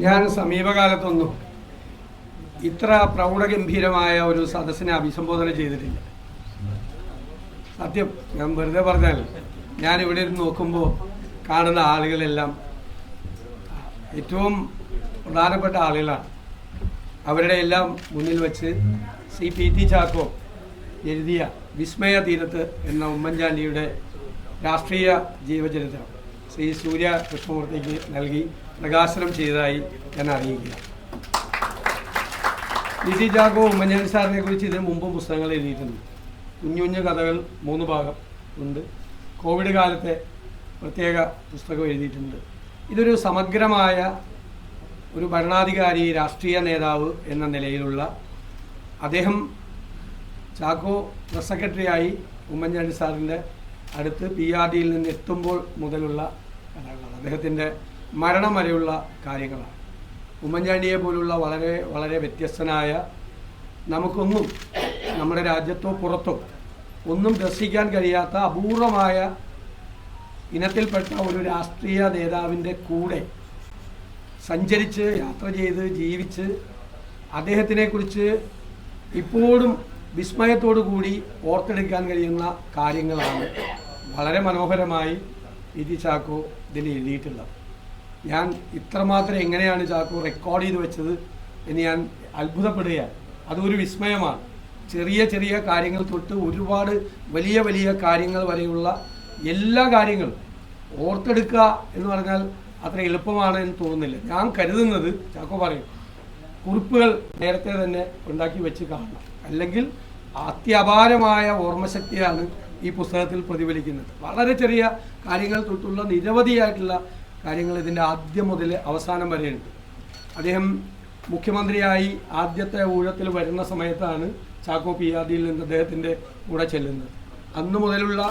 ഞാൻ സമീപകാലത്തൊന്നും ഇത്ര പ്രൗഢഗംഭീരമായ ഒരു സദസ്സിനെ അഭിസംബോധന ചെയ്തിട്ടില്ല. സത്യം ഞാൻ വെറുതെ പറഞ്ഞാൽ ഞാൻ ഇവിടെ ഇരുന്ന് നോക്കുമ്പോൾ കാണുന്ന ആളുകളെല്ലാം ഏറ്റവും പ്രധാനപ്പെട്ട ആളുകളാണ്. അവരുടെ എല്ലാം മുന്നിൽ വെച്ച് സി പി ടി ചാക്കോ എഴുതിയ വിസ്മയ തീരത്ത് എന്ന ഉമ്മൻചാണ്ടിയുടെ രാഷ്ട്രീയ ജീവചരിത്രം ശ്രീ സൂര്യ കൃഷ്ണമൂർത്തിക്ക് നൽകി. പ്രകാശനം ചെയ്തതായി ഞാൻ അറിയിക്കുക ലിജി ജാഗോ ഉമ്മൻചാണ്ടി സാറിനെ കുറിച്ച് ഇതിനു മുമ്പും പുസ്തകങ്ങൾ എഴുതിയിട്ടുണ്ട്. കുഞ്ഞു കുഞ്ഞു കഥകൾ മൂന്ന് ഭാഗം ഉണ്ട്. കോവിഡ് കാലത്തെ പ്രത്യേക പുസ്തകം എഴുതിയിട്ടുണ്ട്. ഇതൊരു സമഗ്രമായ ഒരു ഭരണാധികാരി രാഷ്ട്രീയ നേതാവ് എന്ന നിലയിലുള്ള അദ്ദേഹം ചാക്കോ പ്രസ് സെക്രട്ടറിയായി ഉമ്മൻചാണ്ടി സാറിന്റെ അടുത്ത് പി ആർ ഡിയിൽ നിന്ന് എത്തുമ്പോൾ മുതലുള്ള കഥകളാണ്. അദ്ദേഹത്തിന്റെ മരണം വരെയുള്ള കാര്യങ്ങളാണ്. ഉമ്മൻചാണ്ടിയെ പോലുള്ള വളരെ വളരെ വ്യത്യസ്തനായ നമുക്കൊന്നും നമ്മുടെ രാജ്യത്തോ പുറത്തോ ഒന്നും ദർശിക്കാൻ കഴിയാത്ത അപൂർവമായ ഇനത്തിൽപ്പെട്ട ഒരു രാഷ്ട്രീയ നേതാവിന്റെ കൂടെ സഞ്ചരിച്ച് യാത്ര ചെയ്ത് ജീവിച്ച് അദ്ദേഹത്തിനെക്കുറിച്ച് ഇപ്പോഴും വിസ്മയത്തോടു കൂടി ഓർത്തെടുക്കാൻ കഴിയുന്ന കാര്യങ്ങളാണ് വളരെ മനോഹരമായി ഇതി ചാക്കോ ഇതിൽ എഴുതിയിട്ടുള്ളത്. ഞാൻ ഇത്രമാത്രം എങ്ങനെയാണ് ചാക്കോ റെക്കോർഡ് ചെയ്ത് വെച്ചത് എന്ന് ഞാൻ അത്ഭുതപ്പെടുകയാണ്. അതൊരു വിസ്മയമാണ്. ചെറിയ ചെറിയ കാര്യങ്ങൾ തൊട്ട് ഒരുപാട് വലിയ വലിയ കാര്യങ്ങൾ വരെയുള്ള എല്ലാ കാര്യങ്ങളും ഓർത്തെടുക്കുക എന്ന് പറഞ്ഞാൽ അത്ര എളുപ്പമാണ് എന്ന് തോന്നുന്നില്ല. ഞാൻ കരുതുന്നത് ചാക്കോ പറയും കുറിപ്പുകൾ നേരത്തെ തന്നെ ഉണ്ടാക്കി വെച്ച് കാണണം. അല്ലെങ്കിൽ അത്യപാരമായ ഓർമ്മശക്തിയാണ് ഈ പുസ്തകത്തിൽ പ്രതിഫലിക്കുന്നത്. വളരെ ചെറിയ കാര്യങ്ങൾ തൊട്ടുള്ള നിരവധിയായിട്ടുള്ള കാര്യങ്ങൾ ഇതിന്റെ ആദ്യം മുതൽ അവസാനം വരെയുണ്ട്. അദ്ദേഹം മുഖ്യമന്ത്രിയായി ആദ്യത്തെ ഊഴത്തിൽ വരുന്ന സമയത്താണ് ചാക്കോ പിയാദിയിൽ നിന്ന് അദ്ദേഹത്തിന്റെ കൂടെ ചെല്ലുന്നത്. അന്നു മുതലുള്ള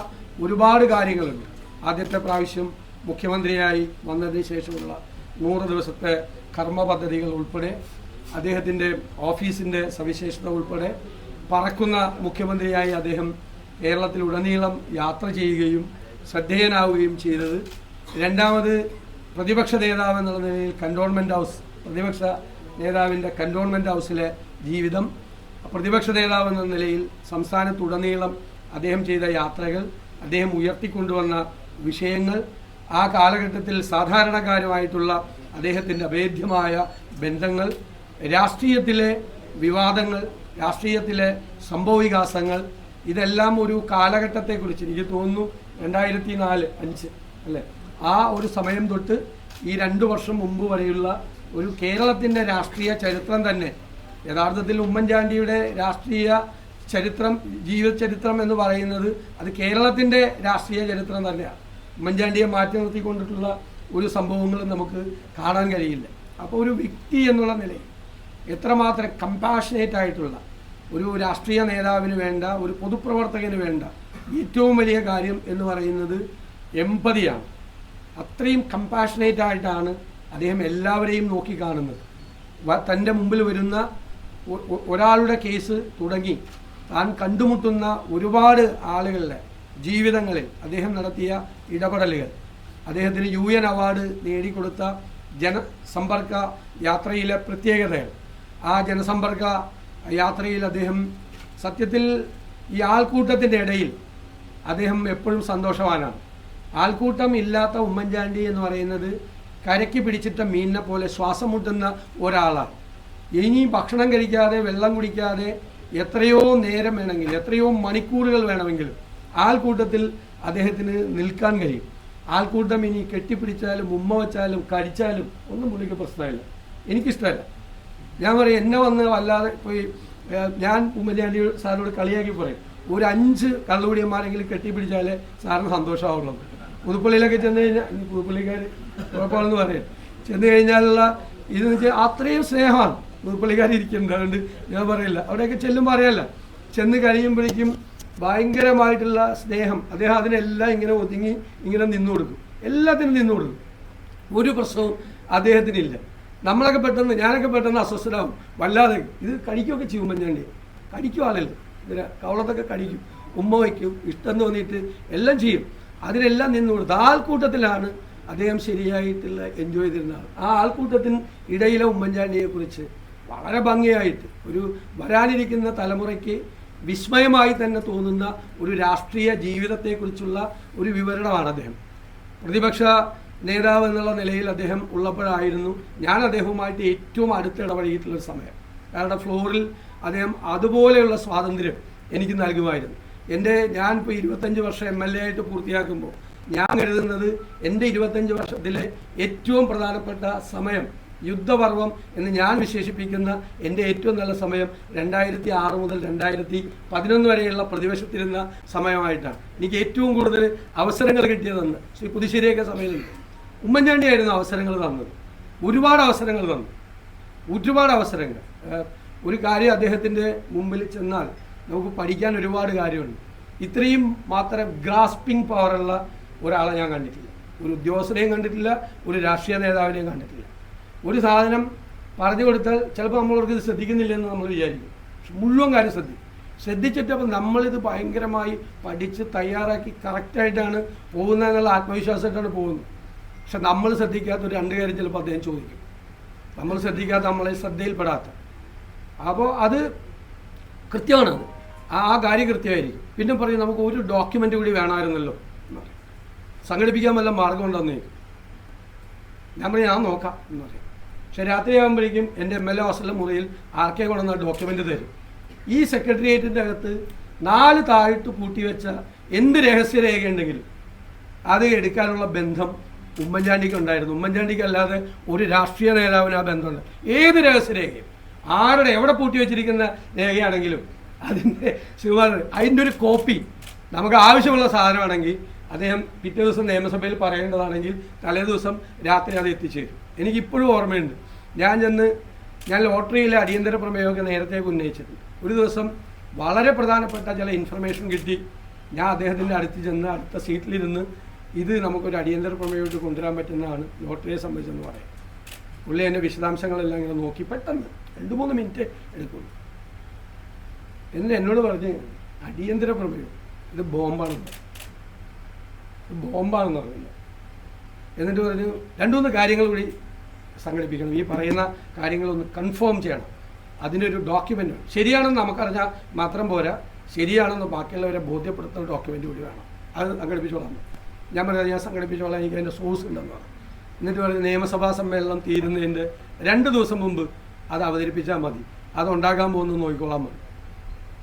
ഒരുപാട് കാര്യങ്ങളുണ്ട്. ആദ്യത്തെ പ്രാവശ്യം മുഖ്യമന്ത്രിയായി വന്നതിന് ശേഷമുള്ള നൂറ് ദിവസത്തെ കർമ്മ പദ്ധതികൾ ഉൾപ്പെടെ അദ്ദേഹത്തിന്റെ ഓഫീസിന്റെ സവിശേഷത ഉൾപ്പെടെ പറക്കുന്ന മുഖ്യമന്ത്രിയായി അദ്ദേഹം കേരളത്തിലുടനീളം യാത്ര ചെയ്യുകയും ശ്രദ്ധേയനാവുകയും ചെയ്തത്. രണ്ടാമത് പ്രതിപക്ഷ നേതാവ് എന്നുള്ള നിലയിൽ കണ്ടോൺമെന്റ് ഹൗസ് പ്രതിപക്ഷ നേതാവിന്റെ കണ്ടോൺമെന്റ് ഹൗസിലെ ജീവിതം പ്രതിപക്ഷ നേതാവ് എന്ന നിലയിൽ സംസ്ഥാനത്തുടനീളം അദ്ദേഹം ചെയ്ത യാത്രകൾ അദ്ദേഹം ഉയർത്തിക്കൊണ്ടുവന്ന വിഷയങ്ങൾ ആ കാലഘട്ടത്തിൽ സാധാരണക്കാരുമായിട്ടുള്ള അദ്ദേഹത്തിന്റെ അഭേദ്യമായ ബന്ധങ്ങൾ രാഷ്ട്രീയത്തിലെ വിവാദങ്ങൾ രാഷ്ട്രീയത്തിലെ സംഭവവികാസങ്ങൾ ഇതെല്ലാം ഒരു കാലഘട്ടത്തെക്കുറിച്ച് എനിക്ക് തോന്നുന്നു. രണ്ടായിരത്തി നാല് അഞ്ച് അല്ലേ? ആ ഒരു സമയം തൊട്ട് ഈ രണ്ട് വർഷം മുമ്പ് വരെയുള്ള ഒരു കേരളത്തിന്റെ രാഷ്ട്രീയ ചരിത്രം തന്നെ. യഥാർത്ഥത്തിൽ ഉമ്മൻചാണ്ടിയുടെ രാഷ്ട്രീയ ചരിത്രം ജീവചരിത്രം എന്ന് പറയുന്നത് അത് കേരളത്തിന്റെ രാഷ്ട്രീയ ചരിത്രം തന്നെയാണ്. ഉമ്മൻചാണ്ടിയെ മാറ്റി നിർത്തിക്കൊണ്ടിട്ടുള്ള ഒരു സംഭവങ്ങളും നമുക്ക് കാണാൻ കഴിയില്ല. അപ്പോൾ ഒരു വ്യക്തി എന്നുള്ള നിലയിൽ എത്രമാത്രം കമ്പാഷനേറ്റ് ആയിട്ടുള്ള ഒരു രാഷ്ട്രീയ നേതാവിന് വേണ്ട ഒരു പൊതുപ്രവർത്തകന് വേണ്ട ഏറ്റവും വലിയ കാര്യം എന്ന് പറയുന്നത് എമ്പതിയാണ് അത്രയും കമ്പാഷനേറ്റ് ആയിട്ടാണ് അദ്ദേഹം എല്ലാവരെയും നോക്കിക്കാണുന്നത് കാണുന്നത്. തന്റെ മുമ്പിൽ വരുന്ന ഒരാളുടെ കേസ് തുടങ്ങി. താൻ കണ്ടുമുട്ടുന്ന ഒരുപാട് ആളുകളുടെ ജീവിതങ്ങളിൽ അദ്ദേഹം നടത്തിയ ഇടപെടലുകൾ. അദ്ദേഹത്തിന് യു എൻ അവാർഡ് നേടിക്കൊടുത്ത ജനസമ്പർക്ക യാത്രയിലെ പ്രത്യേകതകൾ. ആ ജനസമ്പർക്ക യാത്രയിൽ അദ്ദേഹം സത്യത്തിൽ ഈ ആൾക്കൂട്ടത്തിന്റെ ഇടയിൽ അദ്ദേഹം എപ്പോഴും സന്തോഷവാനാണ്. ആൾക്കൂട്ടം ഇല്ലാത്ത ഉമ്മൻചാണ്ടി എന്ന് പറയുന്നത് കരയ്ക്ക് പിടിച്ചിട്ട മീനിനെ പോലെ ശ്വാസം മുട്ടുന്ന ഒരാളാണ്. ഇനി ഭക്ഷണം കഴിക്കാതെ വെള്ളം കുടിക്കാതെ എത്രയോ നേരം വേണമെങ്കിൽ എത്രയോ മണിക്കൂറുകൾ വേണമെങ്കിലും ആൾക്കൂട്ടത്തിൽ അദ്ദേഹത്തിന് നിൽക്കാൻ കഴിയും. ആൾക്കൂട്ടം ഇനി കെട്ടിപ്പിടിച്ചാലും ഉമ്മ വെച്ചാലും കടിച്ചാലും ഒന്നും പുള്ളിക്ക് പ്രശ്നമില്ല. എനിക്കിഷ്ടമല്ല. ഞാൻ പറയും എന്നെ വന്ന് വല്ലാതെ പോയി ഞാൻ ഉമ്മൻചാണ്ടി സാറിനോട് കളിയാക്കി പറയും. ഒരു അഞ്ച് കള്ളുകൂടിയന്മാരെങ്കിലും കെട്ടിപ്പിടിച്ചാലേ സാറിന് സന്തോഷമാവുള്ളൂ. പുതുപ്പള്ളിയിലൊക്കെ ചെന്ന് കഴിഞ്ഞാൽ ഈ പുതുപ്പള്ളിക്കാർ കുഴപ്പമാണെന്ന് പറയാം. ചെന്ന് കഴിഞ്ഞാലുള്ള ഇത് വെച്ചാൽ അത്രയും സ്നേഹമാണ് പുതുപ്പള്ളിക്കാർ ഇരിക്കുന്നുണ്ട്. അതുകൊണ്ട് ഞാൻ പറയില്ല. അവിടെയൊക്കെ ചെല്ലുമ്പോൾ അറിയാമല്ല ചെന്ന് കഴിയുമ്പോഴേക്കും ഭയങ്കരമായിട്ടുള്ള സ്നേഹം. അദ്ദേഹം അതിനെല്ലാം ഇങ്ങനെ ഒതുങ്ങി ഇങ്ങനെ നിന്നു കൊടുക്കും. എല്ലാത്തിനും നിന്നു കൊടുക്കും. ഒരു പ്രശ്നവും അദ്ദേഹത്തിനില്ല. നമ്മളൊക്കെ പെട്ടെന്ന് ഞാനൊക്കെ പെട്ടെന്ന് അസ്വസ്ഥരാകും വല്ലാതെ ഇത് കടിക്കുകയൊക്കെ ചെയ്യും ഞാൻ കടിക്കും ആളല്ലേ കവളത്തൊക്കെ കടിക്കും. ഉമ്മ വയ്ക്കും. ഇഷ്ടം തോന്നിയിട്ട് എല്ലാം ചെയ്യും. അതിനെല്ലാം നിന്ന് കൊടുത്തു. ആൾക്കൂട്ടത്തിലാണ് അദ്ദേഹം ശരിയായിട്ടുള്ള എൻജോയ് ചെയ്തിരുന്ന ആൾ ആ ആൾക്കൂട്ടത്തിന് ഇടയിലെ ഉമ്മൻചാണ്ടിയെക്കുറിച്ച് വളരെ ഭംഗിയായിട്ട് ഒരു വരാനിരിക്കുന്ന തലമുറയ്ക്ക് വിസ്മയമായി തന്നെ തോന്നുന്ന ഒരു രാഷ്ട്രീയ ജീവിതത്തെക്കുറിച്ചുള്ള ഒരു വിവരണമാണ് അദ്ദേഹം. പ്രതിപക്ഷ നേതാവ് എന്നുള്ള നിലയിൽ അദ്ദേഹം ഉള്ളപ്പോഴായിരുന്നു ഞാൻ അദ്ദേഹവുമായിട്ട് ഏറ്റവും അടുത്ത് ഇടപഴകിയിട്ടുള്ള സമയം. കാരണം ഫ്ലോറിൽ അദ്ദേഹം അതുപോലെയുള്ള സ്വാതന്ത്ര്യം എനിക്ക് നൽകുമായിരുന്നു. എന്റെ ഞാൻ ഇപ്പോൾ ഇരുപത്തഞ്ച് വർഷം എം എൽ എ ആയിട്ട് പൂർത്തിയാക്കുമ്പോൾ ഞാൻ കരുതുന്നത് എന്റെ ഇരുപത്തഞ്ച് വർഷത്തിലെ ഏറ്റവും പ്രധാനപ്പെട്ട സമയം യുദ്ധപർവം എന്ന് ഞാൻ വിശേഷിപ്പിക്കുന്ന എന്റെ ഏറ്റവും നല്ല സമയം രണ്ടായിരത്തി ആറ് മുതൽ രണ്ടായിരത്തി പതിനൊന്ന് വരെയുള്ള പ്രതിവശത്തിരുന്ന സമയമായിട്ടാണ്. എനിക്ക് ഏറ്റവും കൂടുതൽ അവസരങ്ങൾ കിട്ടിയതെന്ന് ശ്രീ പുതുശ്ശേരിയൊക്കെ സമയത്ത്. ഉമ്മൻചാണ്ടിയായിരുന്നു അവസരങ്ങൾ തന്നത്. ഒരുപാട് അവസരങ്ങൾ തന്നു. ഒരുപാട് അവസരങ്ങൾ. ഒരു കാര്യം അദ്ദേഹത്തിന്റെ മുമ്പിൽ ചെന്നാൽ നമുക്ക് പഠിക്കാൻ ഒരുപാട് കാര്യമുണ്ട്. ഇത്രയും മാത്രം ഗ്രാസ്പിംഗ് പവറുള്ള ഒരാളെ ഞാൻ കണ്ടിട്ടില്ല. ഒരു ഉദ്യോഗസ്ഥനെയും കണ്ടിട്ടില്ല ഒരു രാഷ്ട്രീയ നേതാവിനെയും കണ്ടിട്ടില്ല. ഒരു സാധനം പറഞ്ഞു കൊടുത്താൽ ചിലപ്പോൾ നമ്മളവർക്ക് ഇത് ശ്രദ്ധിക്കുന്നില്ലെന്ന് നമ്മൾ വിചാരിക്കും. മുഴുവൻ കാര്യം ശ്രദ്ധിക്കും ശ്രദ്ധിച്ചിട്ട് അപ്പം നമ്മളിത് ഭയങ്കരമായി പഠിച്ച് തയ്യാറാക്കി കറക്റ്റായിട്ടാണ് പോകുന്നതെന്നുള്ള ആത്മവിശ്വാസമായിട്ടാണ് പോകുന്നത് പക്ഷെ നമ്മൾ ശ്രദ്ധിക്കാത്ത ഒരു രണ്ട് കാര്യം ചിലപ്പോൾ അദ്ദേഹം ചോദിക്കും. നമ്മൾ ശ്രദ്ധിക്കാത്ത നമ്മളെ ശ്രദ്ധയിൽപ്പെടാത്ത. അപ്പോൾ അത് കൃത്യമാണ് അത് ആ കാര്യം കൃത്യമായിരിക്കും. പിന്നെ പറയും നമുക്ക് ഒരു ഡോക്യുമെന്റ് കൂടി വേണമായിരുന്നല്ലോ. എന്ന് സംഘടിപ്പിക്കാൻ വല്ല മാർഗം ഉണ്ടെന്ന്. ഞാൻ പറയും ഞാൻ നോക്കാം എന്ന് പറയും. പക്ഷെ രാത്രിയാകുമ്പോഴേക്കും എന്റെ എം എൽ എ ഹോസ്റ്റലിലെ മുറിയിൽ ആർക്കെ കൊണ്ടുവന്ന ഡോക്യുമെന്റ് തരും. ഈ സെക്രട്ടേറിയറ്റിന്റെ അകത്ത് നാല് താഴിട്ട് പൂട്ടിവെച്ച എന്ത് രഹസ്യരേഖ ഉണ്ടെങ്കിലും അത് എടുക്കാനുള്ള ബന്ധം ഉമ്മൻചാണ്ടിക്ക് ഉണ്ടായിരുന്നു. ഉമ്മൻചാണ്ടിക്ക് അല്ലാതെ ഒരു രാഷ്ട്രീയ നേതാവിന് ആ ബന്ധമുണ്ട്. ഏത് രഹസ്യരേഖയും ആരുടെ എവിടെ പൂട്ടി വെച്ചിരിക്കുന്ന രേഖയാണെങ്കിലും അതിന്റെ ശിവകുമാർ അതിന്റെ ഒരു കോപ്പി നമുക്ക് ആവശ്യമുള്ള സാധനമാണെങ്കിൽ അദ്ദേഹം പിറ്റേ ദിവസം നിയമസഭയിൽ പറയേണ്ടതാണെങ്കിൽ തലേ ദിവസം രാത്രി അത് എത്തിച്ചേരും. എനിക്കിപ്പോഴും ഓർമ്മയുണ്ട്. ഞാൻ ചെന്ന് ഞാൻ ലോട്ടറിയിലെ അടിയന്തര പ്രമേയമൊക്കെ നേരത്തെ ഉന്നയിച്ചിട്ടുണ്ട്. ഒരു ദിവസം വളരെ പ്രധാനപ്പെട്ട ചില ഇൻഫർമേഷൻ കിട്ടി. ഞാൻ അദ്ദേഹത്തിന്റെ അടുത്ത് ചെന്ന് അടുത്ത സീറ്റിലിരുന്ന് ഇത് നമുക്കൊരു അടിയന്തര പ്രമേയമായിട്ട് കൊണ്ടുവരാൻ പറ്റുന്നതാണ് ലോട്ടറിയെ സംബന്ധിച്ചെന്ന് പറയാം. പുള്ളി എന്റെ വിശദാംശങ്ങളെല്ലാം ഇങ്ങനെ നോക്കി പെട്ടെന്ന് രണ്ട് മൂന്ന് മിനിറ്റ് എടുക്കുള്ളൂ. എന്നിട്ട് എന്നോട് പറഞ്ഞ് അടിയന്തര പ്രമേയം. ഇത് ബോംബാണെന്ന് ബോംബാണെന്ന് പറഞ്ഞില്ല. എന്നിട്ട് പറഞ്ഞു രണ്ടു മൂന്ന് കാര്യങ്ങൾ കൂടി സംഘടിപ്പിക്കണം. ഈ പറയുന്ന കാര്യങ്ങളൊന്ന് കൺഫേം ചെയ്യണം. അതിനൊരു ഡോക്യുമെന്റ് ശരിയാണെന്ന് നമുക്കറിഞ്ഞാൽ മാത്രം പോരാ. ശരിയാണെന്ന് ബാക്കിയുള്ളവരെ ബോധ്യപ്പെടുത്തുന്ന ഡോക്യുമെന്റ് കൂടി വേണം. അത് സംഘടിപ്പിച്ചോളാം. ഞാൻ പറഞ്ഞത് ഞാൻ സംഘടിപ്പിച്ചോളാം. എനിക്ക് അതിന്റെ സോഴ്സ് ഉണ്ടെന്ന് പറഞ്ഞു. എന്നിട്ട് പറഞ്ഞു നിയമസഭാ സമ്മേളനം തീരുന്നതിന്റെ രണ്ട് ദിവസം മുമ്പ് അത് അവതരിപ്പിച്ചാൽ മതി. അത് ഉണ്ടാകാൻ പോകുന്നത് നോക്കിക്കോളാൻ മതി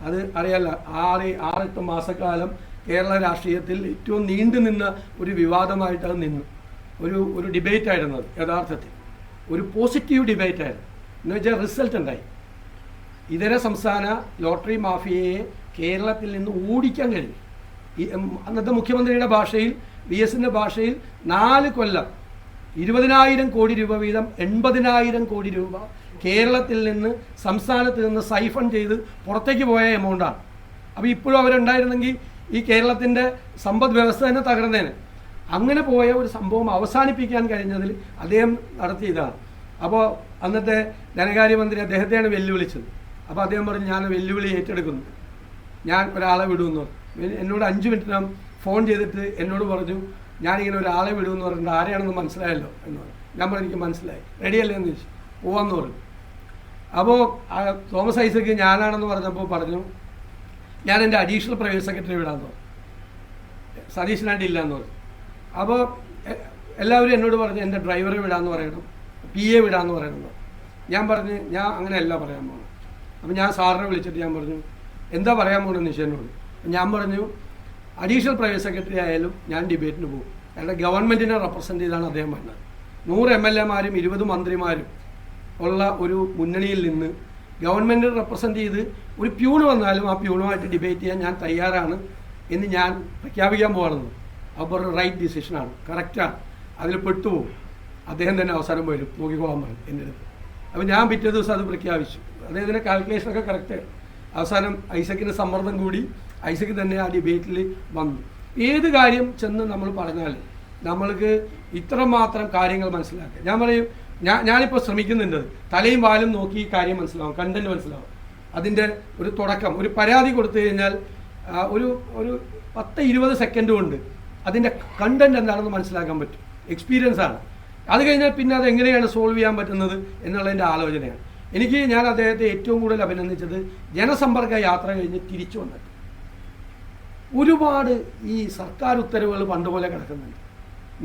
അത് അറിയാലോ ആറ് ആറെട്ട് മാസക്കാലം കേരള രാഷ്ട്രീയത്തിൽ ഏറ്റവും നീണ്ടു നിന്ന ഒരു വിവാദമായിട്ട് അത് നിന്നു. ഒരു ഒരു ഡിബേറ്റ് ആയിരുന്നു അത് യഥാർത്ഥത്തിൽ. ഒരു പോസിറ്റീവ് ഡിബേറ്റ് ആയിരുന്നു എന്ന് വെച്ചാൽ റിസൾട്ട് ഉണ്ടായി ഇതര സംസ്ഥാന ലോട്ടറി മാഫിയയെ കേരളത്തിൽ നിന്ന് ഓടിക്കാൻ കഴിഞ്ഞു. അന്നത്തെ മുഖ്യമന്ത്രിയുടെ ഭാഷയിൽ വി എസിന്റെ ഭാഷയിൽ നാല് കൊല്ലം ഇരുപതിനായിരം കോടി രൂപ വീതം എൺപതിനായിരം കോടി രൂപ കേരളത്തിൽ നിന്ന് സംസ്ഥാനത്ത് നിന്ന് സൈഫൺ ചെയ്ത് പുറത്തേക്ക് പോയ എമൗണ്ടാണ് അപ്പോൾ ഇപ്പോഴും അവരുണ്ടായിരുന്നെങ്കിൽ ഈ കേരളത്തിന്റെ സമ്പദ് വ്യവസ്ഥ തന്നെ തകർന്നേനെ. അങ്ങനെ പോയ ഒരു സംഭവം അവസാനിപ്പിക്കാൻ കഴിഞ്ഞതിൽ അദ്ദേഹം നടത്തിയതാണ്. അപ്പോൾ അന്നത്തെ ധനകാര്യമന്ത്രി അദ്ദേഹത്തെയാണ് വെല്ലുവിളിച്ചത്. അപ്പോൾ അദ്ദേഹം പറഞ്ഞു ഞാൻ വെല്ലുവിളി ഏറ്റെടുക്കുന്നു. ഞാൻ ഒരാളെ വിടുമെന്ന് എന്നോട് അഞ്ച് മിനിറ്റിനകം ഫോൺ ചെയ്തിട്ട് എന്നോട് പറഞ്ഞു ഞാനിങ്ങനെ ഒരാളെ വിടുമെന്ന് പറഞ്ഞിട്ട് ആരെയാണെന്ന് മനസ്സിലായല്ലോ? എന്ന് പറഞ്ഞു. ഞാൻ പറഞ്ഞു എനിക്ക് മനസ്സിലായി. റെഡിയല്ലേ എന്ന് ചോദിച്ചു. പോവാന്ന് പറഞ്ഞു. അപ്പോൾ തോമസ് ഐസക്ക് ഞാനാണെന്ന് പറഞ്ഞപ്പോൾ പറഞ്ഞു ഞാൻ എന്റെ അഡീഷണൽ പ്രൈവറ്റ് സെക്രട്ടറി വിടാമെന്ന് പറഞ്ഞു. സതീശനായിട്ട് ഇല്ലയെന്ന് പറഞ്ഞു. അപ്പോൾ എല്ലാവരും എന്നോട് പറഞ്ഞു എന്റെ ഡ്രൈവറെ വിടാമെന്ന് പറയണം പി എ വിടാമെന്ന് പറയണം എന്ന്. പറഞ്ഞു. ഞാൻ പറഞ്ഞ് ഞാൻ അങ്ങനെയല്ല പറയാൻ പോകുന്നത് അപ്പം ഞാൻ സാറിനെ വിളിച്ചിട്ട് ഞാൻ പറഞ്ഞു എന്താ പറയാൻ പോകുന്നത് നിഷേനോട് ഞാൻ പറഞ്ഞു അഡീഷണൽ പ്രൈവറ്റ് സെക്രട്ടറി ആയാലും ഞാൻ ഡിബേറ്റിന് പോകും. കാരണം ഗവൺമെന്റിനെ റെപ്രസെന്റ് ചെയ്താണ് അദ്ദേഹം പറഞ്ഞത്. നൂറ് എം എൽ എമാരും ഇരുപത് മന്ത്രിമാരും ഉള്ള ഒരു മുന്നണിയിൽ നിന്ന് ഗവൺമെന്റ് റെപ്രസെന്റ് ചെയ്ത് ഒരു പ്യൂണ് വന്നാലും ആ പ്യൂണുമായിട്ട് ഡിബേറ്റ് ചെയ്യാൻ ഞാൻ തയ്യാറാണ് എന്ന് ഞാൻ പ്രഖ്യാപിക്കാൻ പോകണമെന്ന് അവർ റൈറ്റ് ഡിസിഷനാണ് കറക്റ്റാണ് അതിൽ പെട്ടുപോകും. അദ്ദേഹം തന്നെ അവസാനം വരും നോക്കിക്കോളാൻ പറഞ്ഞു എന്റെ അടുത്ത്. അപ്പോൾ ഞാൻ പിറ്റേ ദിവസം അത് പ്രഖ്യാപിച്ചു. അദ്ദേഹത്തിന്റെ കാൽക്കുലേഷനൊക്കെ കറക്റ്റ് അവസാനം ഐസക്കിന്റെ സമ്മർദ്ദം കൂടി ഐസക്ക് തന്നെ ആ ഡിബേറ്റിൽ വന്നു. ഏത് കാര്യം ചെന്ന് നമ്മൾ പറഞ്ഞാൽ നമ്മൾക്ക് ഇത്രമാത്രം കാര്യങ്ങൾ മനസ്സിലാക്കുക ഞാൻ പറയും ഞാൻ ഞാനിപ്പോൾ ശ്രമിക്കുന്നുണ്ട്. തലയും വാലും നോക്കി കാര്യം മനസ്സിലാവും കണ്ടന്റ് മനസ്സിലാവും. അതിന്റെ ഒരു തുടക്കം ഒരു പരാതി കൊടുത്തു കഴിഞ്ഞാൽ ഒരു ഒരു പത്ത് ഇരുപത് സെക്കൻഡ് കൊണ്ട് അതിന്റെ കണ്ടന്റ് എന്താണെന്ന് മനസ്സിലാക്കാൻ പറ്റും. എക്സ്പീരിയൻസ് ആണ്. അത് കഴിഞ്ഞാൽ പിന്നെ അത് എങ്ങനെയാണ് സോൾവ് ചെയ്യാൻ പറ്റുന്നത് എന്നുള്ളതിന്റെ ആലോചനയാണ്. എനിക്ക് ഞാൻ അദ്ദേഹത്തെ ഏറ്റവും കൂടുതൽ അഭിനന്ദിച്ചത് ജനസമ്പർക്ക യാത്ര കഴിഞ്ഞ് തിരിച്ചു വന്നിട്ട്. ഒരുപാട് ഈ സർക്കാർ ഉത്തരവുകൾ പണ്ടുപോലെ കിടക്കുന്നുണ്ട്.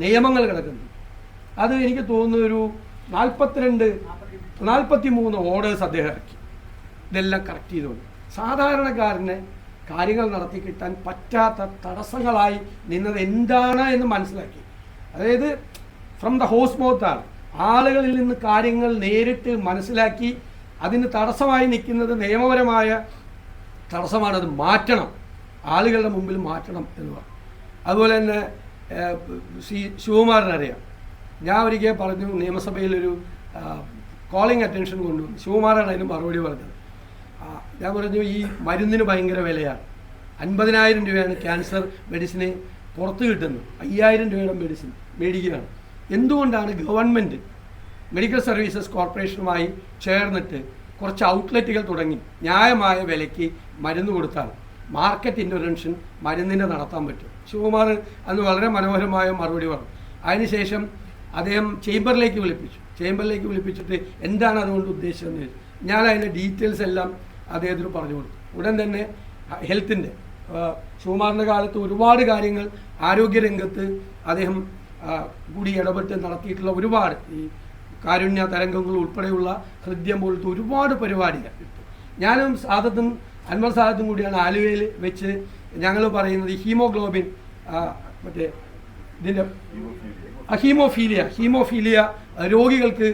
നിയമങ്ങൾ കിടക്കുന്നുണ്ട്. അത് എനിക്ക് തോന്നുന്നൊരു നാൽപ്പത്തിരണ്ട് നാൽപ്പത്തി മൂന്ന് ഓർഡേഴ്സ് അദ്ദേഹം ഇറക്കി. ഇതെല്ലാം കറക്റ്റ് ചെയ്തുകൊണ്ട് സാധാരണക്കാരനെ കാര്യങ്ങൾ നടത്തി കിട്ടാൻ പറ്റാത്ത തടസ്സങ്ങളായി നിന്നത് എന്താണ് എന്ന് മനസ്സിലാക്കി. അതായത് ഫ്രം ദ ഹോസ് മൗത്താണ് ആളുകളിൽ നിന്ന് കാര്യങ്ങൾ നേരിട്ട് മനസ്സിലാക്കി അതിന് തടസ്സമായി നിൽക്കുന്നത് നിയമപരമായ തടസ്സമാണ്. അത് മാറ്റണം. ആളുകളുടെ മുമ്പിൽ മാറ്റണം എന്ന് പറഞ്ഞു. അതുപോലെ തന്നെ ശ്രീ ശിവകുമാറിനറിയാം. ഞാൻ ഒരിക്കൽ പറഞ്ഞു നിയമസഭയിലൊരു കോളിംഗ് അറ്റൻഷൻ കൊണ്ടുവന്നു ശിവകുമാറാണ് അതിന് മറുപടി പറഞ്ഞത്. ഞാൻ പറഞ്ഞു ഈ മരുന്നിന് ഭയങ്കര വിലയാണ്. അൻപതിനായിരം രൂപയാണ് ക്യാൻസർ മെഡിസിന് പുറത്ത് കിട്ടുന്നത്. അയ്യായിരം രൂപയുടെ മെഡിസിൻ മേടിക്കുകയാണ്. എന്തുകൊണ്ടാണ് ഗവൺമെന്റ് മെഡിക്കൽ സർവീസസ് കോർപ്പറേഷനുമായി ചേർന്നിട്ട് കുറച്ച് ഔട്ട്ലെറ്റുകൾ തുടങ്ങി ന്യായമായ വിലയ്ക്ക് മരുന്ന് കൊടുത്താൽ മാർക്കറ്റ് ഇന്റർവെൻഷൻ മരുന്നിന്റെ നടത്താൻ പറ്റും? ശിവകുമാർ അന്ന് വളരെ മനോഹരമായ മറുപടി പറഞ്ഞു. അതിനുശേഷം അദ്ദേഹം ചേംബറിലേക്ക് വിളിപ്പിച്ചു. ചേംബറിലേക്ക് വിളിപ്പിച്ചിട്ട് എന്താണ് അതുകൊണ്ട് ഉദ്ദേശിച്ചതെന്ന് ചോദിച്ചു. ഞാൻ അതിന്റെ ഡീറ്റെയിൽസ് എല്ലാം അദ്ദേഹത്തിന് പറഞ്ഞു കൊടുത്തു. ഉടൻ തന്നെ ഹെൽത്തിന്റെ ശിവകുമാറിന്റെ കാലത്ത് ഒരുപാട് കാര്യങ്ങൾ ആരോഗ്യരംഗത്ത് അദ്ദേഹം കൂടി ഇടപെട്ട് നടത്തിയിട്ടുള്ള ഒരുപാട് ഈ കാരുണ്യ തരംഗങ്ങൾ ഉൾപ്പെടെയുള്ള ഹൃദ്യം പോലത്തെ ഒരുപാട് പരിപാടികൾ ഞാനും സാദത്തും അൻവർ സാദത്തും കൂടിയാണ് ആലുവയിൽ വെച്ച് ഞങ്ങൾ പറയുന്നത് ഹീമോഗ്ലോബിൻ മറ്റേ ഇതിന്റെ ഹീമോഫീലിയ ഹീമോഫീലിയ രോഗികൾക്ക്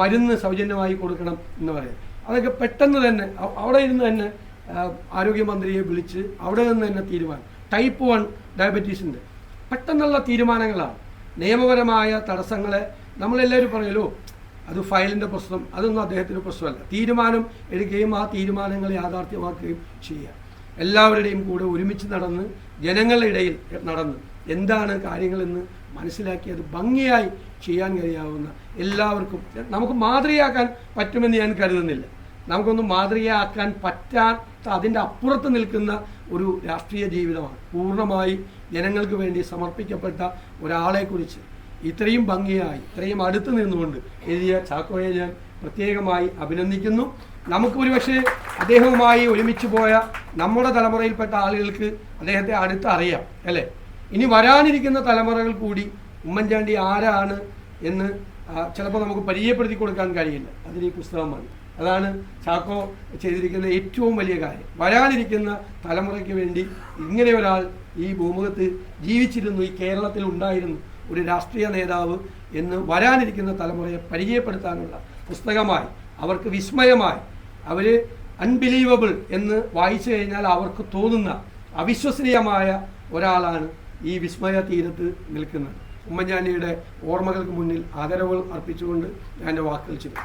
മരുന്ന് സൗജന്യമായി കൊടുക്കണം എന്ന് പറയും അതൊക്കെ പെട്ടെന്ന് തന്നെ അവിടെ ഇരുന്ന് തന്നെ ആരോഗ്യമന്ത്രിയെ വിളിച്ച് അവിടെ നിന്ന് തന്നെ തീരുമാനം. ടൈപ്പ് വൺ ഡയബറ്റീസിന്റെ പെട്ടെന്നുള്ള തീരുമാനങ്ങളാണ്. നിയമപരമായ തടസ്സങ്ങളെ നമ്മളെല്ലാവരും പറയലോ അത് ഫയലിന്റെ പ്രശ്നം അതൊന്നും അദ്ദേഹത്തിന് പ്രശ്നമല്ല. തീരുമാനം എടുക്കുകയും ആ തീരുമാനങ്ങൾ യാഥാർത്ഥ്യമാക്കുകയും ചെയ്യുക. എല്ലാവരുടെയും കൂടെ ഒരുമിച്ച് നടന്ന് ജനങ്ങളുടെ ഇടയിൽ നടന്ന് എന്താണ് കാര്യങ്ങളെന്ന് മനസ്സിലാക്കി അത് ഭംഗിയായി ചെയ്യാൻ കഴിയാവുന്ന എല്ലാവർക്കും നമുക്ക് മാതൃകയാക്കാൻ പറ്റുമെന്ന് ഞാൻ കരുതുന്നില്ല. നമുക്കൊന്നും മാതൃകയാക്കാൻ പറ്റാത്ത അതിന്റെ അപ്പുറത്ത് നിൽക്കുന്ന ഒരു രാഷ്ട്രീയ ജീവിതമാണ്. പൂർണമായി ജനങ്ങൾക്ക് വേണ്ടി സമർപ്പിക്കപ്പെട്ട ഒരാളെക്കുറിച്ച് ഇത്രയും ഭംഗിയായി ഇത്രയും അടുത്ത് നിന്നുകൊണ്ട് എഴുതിയ ചാക്കോയെ ഞാൻ പ്രത്യേകമായി അഭിനന്ദിക്കുന്നു. നമുക്ക് ഒരുപക്ഷെ അദ്ദേഹവുമായി ഒരുമിച്ച് പോയ നമ്മുടെ തലമുറയിൽപ്പെട്ട ആളുകൾക്ക് അദ്ദേഹത്തെ അടുത്ത് അറിയാം അല്ലേ? ഇനി വരാനിരിക്കുന്ന തലമുറകൾ കൂടി ഉമ്മൻചാണ്ടി ആരാണ് എന്ന് ചിലപ്പോൾ നമുക്ക് പരിചയപ്പെടുത്തി കൊടുക്കാൻ കഴിയില്ല. അതിന് ഈ പുസ്തകമാണ് അതാണ് ചാക്കോ ചെയ്തിരിക്കുന്ന ഏറ്റവും വലിയ കാര്യം. വരാനിരിക്കുന്ന തലമുറയ്ക്ക് വേണ്ടി ഇങ്ങനെ ഒരാൾ ഈ ഭൂമുഖത്ത് ജീവിച്ചിരുന്നു ഈ കേരളത്തിൽ ഉണ്ടായിരുന്നു ഒരു രാഷ്ട്രീയ നേതാവ് എന്ന് വരാനിരിക്കുന്ന തലമുറയെ പരിചയപ്പെടുത്താനുള്ള പുസ്തകമായി അവർക്ക് വിസ്മയമായി അവർ അൺബിലീവബിൾ എന്ന് വായിച്ചു കഴിഞ്ഞാൽ അവർക്ക് തോന്നുന്ന അവിശ്വസനീയമായ ഒരാളാണ് ഈ വിസ്മയ തീരത്ത് നിൽക്കുന്നത് ഉമ്മൻചാണ്ടിയുടെ ഓർമ്മകൾക്ക് മുന്നിൽ ആദരവുകൾ അർപ്പിച്ചുകൊണ്ട് ഞാൻ വാക്കുകൾ ചെയ്തു